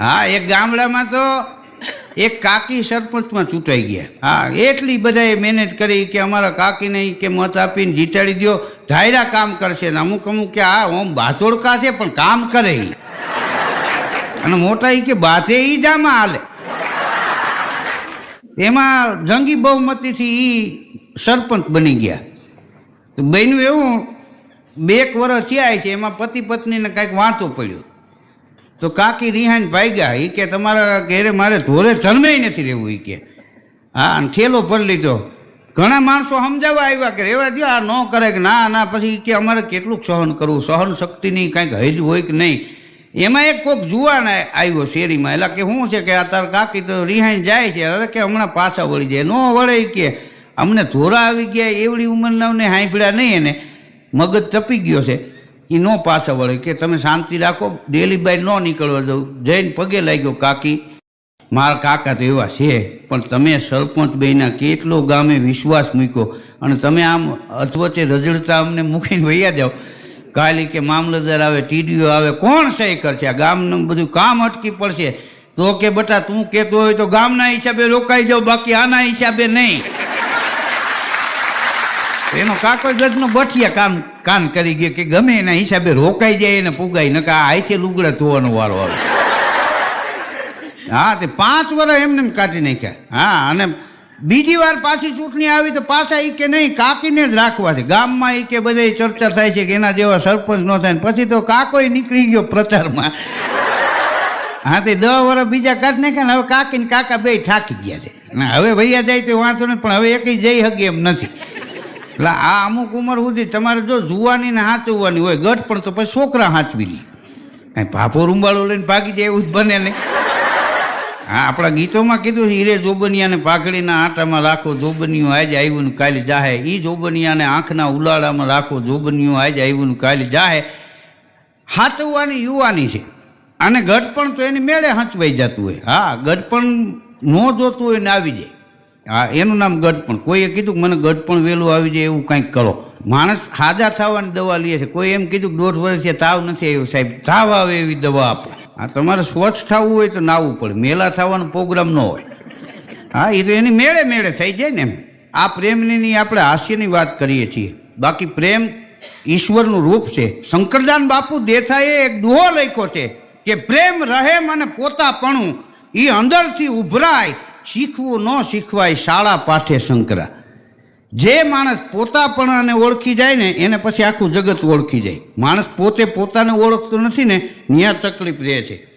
હા, એક ગામડામાં તો એક કાકી સરપંચમાં ચૂંટાઈ ગયા. હા, એટલી બધાએ મહેનત કરી કે અમારા કાકીને કે મત આપીને જીતાડી દો ધાયરા કામ કરશે ને અમુક અમુક કે, આ ઓમ બાચોડકા છે, પણ કામ કરે અને મોટા કે બાતે ઈ જામાં હાલે. એમાં જંગી બહુમતીથી ઈ સરપંચ બની ગયા. તો બન્યું એવું, બે એક વર્ષ થયા છે, એમાં પતિ પત્નીને કાંઈક વાંચો પડ્યો. તો કાકી રિહાઈને ભાગ્યા એ કે તમારા ઘેરે મારે ધોરે જન્મે નથી રહેવું એ કે. હા, અને ઠેલો ભરી લીધો. ઘણા માણસો સમજાવવા આવ્યા કે રહેવા દો આ ન કરે કે ના ના, પછી કે અમારે કેટલું સહન કરવું સહન શક્તિની કાંઈક હજ હોય કે નહીં. એમાં એક કોક જુવાન આવ્યો શેરીમાં. એટલે કે શું છે કે આ તાર કાકી તો રિહાઈને જાય છે. અરે કે હમણાં પાછા વળી જાય. ન વળે કે, અમને ધોરા આવી ગયા, એવડી ઉંમરના સાંભળ્યા નહીં એને. મગજ તપી ગયો છે. એ નો પાછા વળે કે તમે શાંતિ રાખો, ડેલી બાય ન નીકળવા દઉં. જઈને પગે લાગ્યો કાકી. મારા કાકા તો એવા છે, પણ તમે સરપંચ બેના કેટલો ગામે વિશ્વાસ મૂક્યો. અને તમે આમ અથવચે રજડતા અમને મૂકીને વૈયા જાઓ. કાલી કે મામલતદાર આવે, ટીડીઓ આવે, કોણ સહી કરશે આ ગામનું બધું કામ અટકી પડશે. તો કે બટા તું કહેતો હોય તો ગામના હિસાબે રોકાઈ જાઓ, બાકી આના હિસાબે નહીં. એનો કાકો ગજનો બઠિયા કામ કાન કરી ગયો કે ગમે એના હિસાબે રોકાઈ જાય એને પુગાઈ નકા આઈથી લુગડા ધોવાનો વારો આવે. હા, તે પાંચ વર્ષ એમને એમ કાઢી નાખ્યા. હા, અને બીજી વાર પાછી ચૂંટણી આવી તો પાછા એ કે નહીં, કાકીને જ રાખવા છે. ગામમાં એ કે બધા ચર્ચા થાય છે કે એના જેવા સરપંચ ન થાય પછી તો કાકોય નીકળી ગયો પ્રચારમાં. હા, તે દસ વર્ષ બીજા કાઢી નાખ્યા ને હવે કાકી ને કાકા બે થાકી ગયા છે. હવે ભૈયા જાય તો વાંધો નહીં, પણ હવે એક જઈ શકીએ એમ નથી. એટલે આ અમુક ઉંમર સુધી તમારે જો જુવાની ને હાચવવાની હોય, ગઢ પણ તો પછી છોકરા હાચવી લે. કાંઈ ભાપો રૂંબાળો લઈને ભાગી જાય એવું જ બને નહીં હા, આપણા ગીતોમાં કીધું છે, હીરે જોબનિયાને પાઘડીના આટામાં રાખો જોબનિયું, આજે આવ્યું ને કાલે જાહે. એ જોબનિયાને આંખના ઉલાળામાં રાખો જોબનિયું, આજે આવ્યું ને કાલે જાહે. હાચવવાની યુવાની છે. અને ગઢપણ તો એની મેળે હાંચવાઈ જતું હોય. હા ગઢપણ ન જોતું હોય ને આવી જાય. હા એનું નામ ગઢપણ. કોઈએ કીધું કે મને ગઢપણ વહેલું આવી જાય એવું કંઈક કરો. માણસ હાજા થવાની દવા લે છે. કોઈ એમ કીધું દોઢ વર્ષ છે, તાવ નથી આવ્યો સાહેબ. તાવ આવે એવી દવા આપો. હા તમારે સ્વચ્છ થવું હોય તો નાવું પડે. મેલા થવાનો પ્રોગ્રામ ન હોય. હા એ તો એની મેળે મેળે થઈ જાય ને એમ. આ પ્રેમની આપણે હાસ્યની વાત કરીએ છીએ. બાકી પ્રેમ ઈશ્વરનું રૂપ છે. શંકરદાન બાપુ દેથાએ એક દુહો લખ્યો છે કે પ્રેમ રહેમ અને પોતાપણું. એ અંદરથી ઉભરાય. શીખવું ન શીખવાય શાળા પાઠે શંકરા જે માણસ પોતાપણાને ઓળખી જાય ને, એને પછી આખું જગત ઓળખી જાય. માણસ પોતે પોતાને ઓળખતો નથી ને ત્યાં તકલીફ રહે છે.